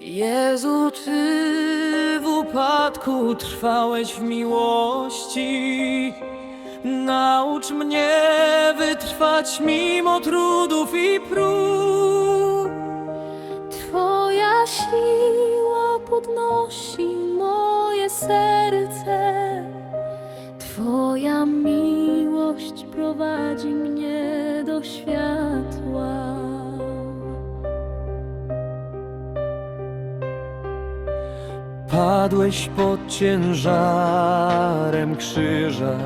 Jezu, Ty w upadku trwałeś w miłości. Naucz mnie wytrwać mimo trudów i prób. Twoja siła podnosi moje serce. Twoja miłość prowadzi mnie do światła. Padłeś pod ciężarem krzyża.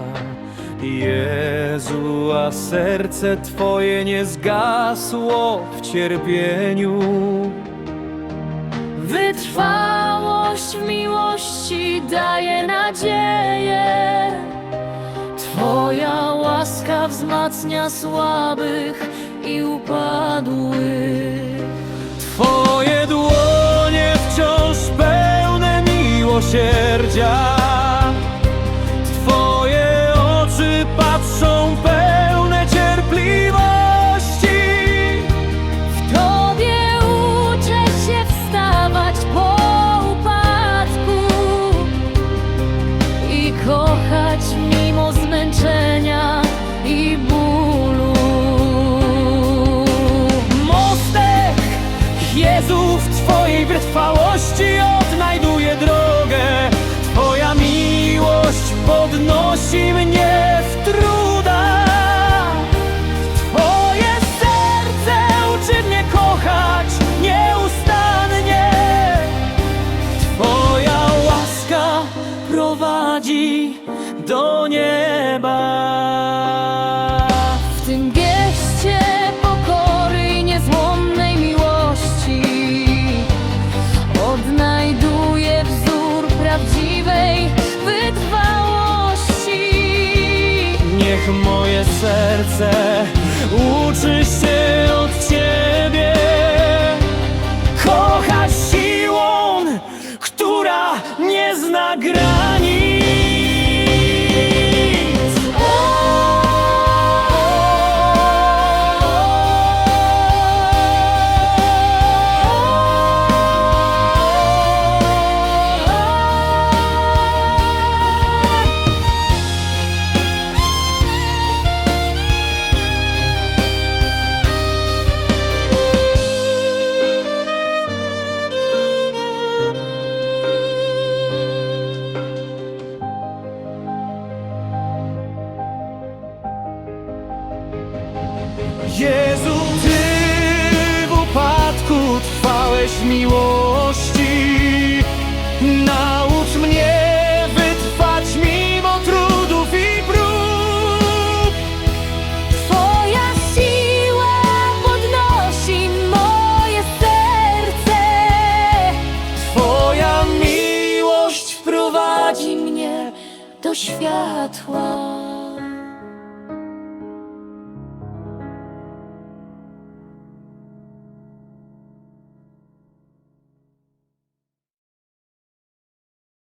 Jezu, a serce Twoje nie zgasło w cierpieniu. Wytrwałość w miłości daje nadzieję. Twoja łaska wzmacnia słabych i upadłych. Twoje dłonie милосердя. W Twojej wytrwałości odnajduję drogę. Twoja miłość podnosi mnie w trudach. Twoje serce uczy mnie kochać nieustannie. Twoja łaska prowadzi do Moje serce uczy się od Ciebie kochać siłą, która nie zna granic. Jezu, Ty w upadku trwałeś miłości. Naucz mnie wytrwać mimo trudów i prób. Twoja siła podnosi moje serce. Twoja miłość wprowadzi Prowadzi mnie do światła.